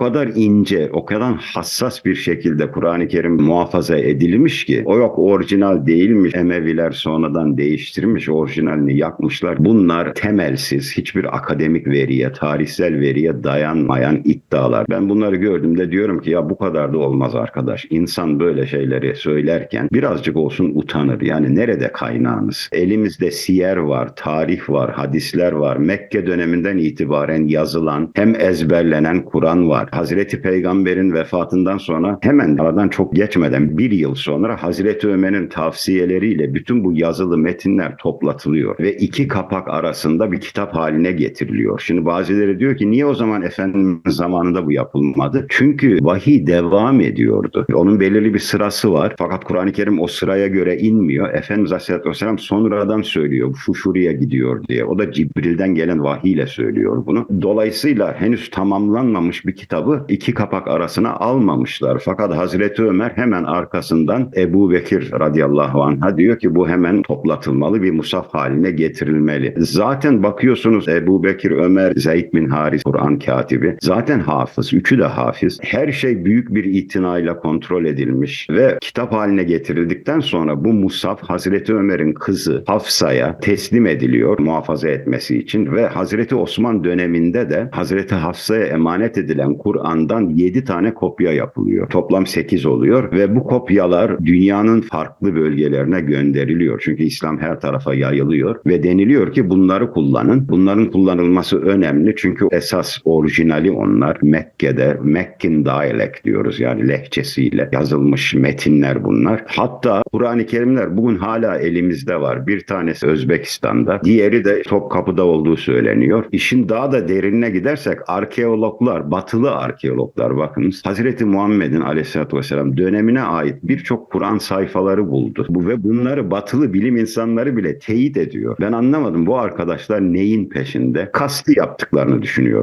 kadar ince, o kadar hassas bir şekilde Kur'an-ı Kerim muhafaza edilmiş ki o yok orijinal değilmiş. Emeviler sonradan değiştirmiş, orijinalini yakmışlar. Bunlar temelsiz, hiçbir akademik veriye, tarihsel veriye dayanmayan iddialar. Ben bunları gördüğümde diyorum ki ya bu kadar da olmaz arkadaş. İnsan böyle şeyleri söylerken birazcık olsun utanır. Yani nerede kaynağınız? Elimizde siyer var, tarih var, hadisler var. Mekke döneminden itibaren yazılan hem ezberlenen Kur'an var. Hazreti Peygamber'in vefatından sonra hemen aradan çok geçmeden bir yıl sonra Hazreti Ömer'in tavsiyeleriyle bütün bu yazılı metinler toplatılıyor ve iki kapak arasında bir kitap haline getiriliyor. Şimdi bazıları diyor ki niye o zaman Efendimiz zamanında bu yapılmadı? Çünkü vahiy devam ediyordu. Onun belirli bir sırası var. Fakat Kur'an-ı Kerim o sıraya göre inmiyor. Efendimiz Aleyhisselatü Vesselam sonradan söylüyor. Şu şuraya gidiyor diye. O da Cibril'den gelen vahiy ile söylüyor bunu. Dolayısıyla henüz tamamlanmamış bir kitabı iki kapak arasına almamışlar. Fakat Hazreti Ömer hemen arkasından Ebu Bekir radıyallahu anh'a diyor ki bu hemen toplatılmalı bir musaf haline getirilmeli. Zaten bakıyorsunuz Ebu Bekir, Ömer, Zeyd bin Haris, Kur'an katibi. Zaten hafız. Üçü de hafız. Her şey büyük bir itinayla kontrol edilmiş ve kitap haline getirildikten sonra bu musaf Hazreti Ömer'in kızı Hafsa'ya teslim ediliyor muhafaza etmesi için ve Hazreti Osman döneminde de Hazreti Hafsa'ya emanet edilen Kur'an'dan 7 tane kopya yapılıyor. Toplam 8 oluyor ve bu kopyalar dünyanın farklı bölgelerine gönderiliyor. Çünkü İslam her tarafa yayılıyor ve deniliyor ki bunları kullanın. Bunların kullanılması önemli çünkü esas orijinali onlar Mekke'de Mekkin dialect diyoruz yani lehçesiyle yazılmış metinler bunlar. Hatta Kur'an-ı Kerimler bugün hala elimizde var. Bir tanesi Özbekistan'da, diğeri de Topkapı'da olduğu söyleniyor. İşin daha da derinine gidersek arkeologlar, batılı arkeologlar bakınız Hazreti Muhammed'in aleyhissalatü vesselam dönemine ait birçok Kur'an sayfaları buldu. Bu ve bunları batılı bilim insanları bile teyit ediyor. Ben anlamadım bu arkadaşlar neyin peşinde? Kasti yaptıklarını düşünüyorum.